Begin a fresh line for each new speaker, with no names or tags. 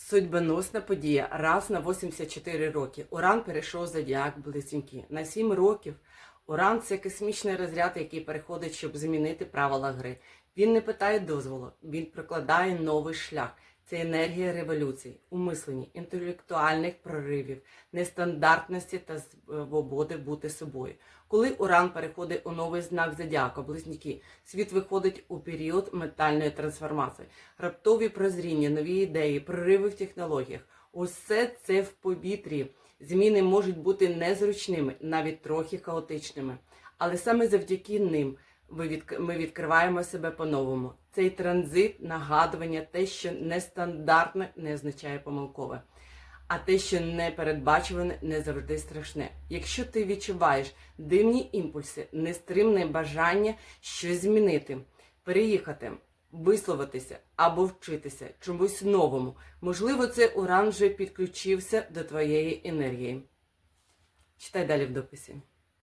Судьбоносна подія. Раз на 84 роки. Уран перейшов зодіак близнюки. На 7 років Уран це космічний розряд, який переходить, щоб змінити правила гри. Він не питає дозволу, він прокладає новий шлях. Це енергія революцій, умислені, інтелектуальних проривів, нестандартності та свободи бути собою. Коли Уран переходить у новий знак зодіака, близнюки, світ виходить у період метальної трансформації, раптові прозріння, нові ідеї, прориви в технологіях. Усе це в повітрі. Зміни можуть бути незручними, навіть трохи хаотичними. Але саме завдяки ним ми відкриваємо себе по-новому. Цей транзит, нагадування, те, що нестандартне, не означає помилкове. А те, що непередбачуване, не завжди страшне. Якщо ти відчуваєш дивні імпульси, нестримне бажання щось змінити, переїхати, висловитися або вчитися чомусь новому, можливо, це уран вже підключився до твоєї енергії. Читай далі в дописі.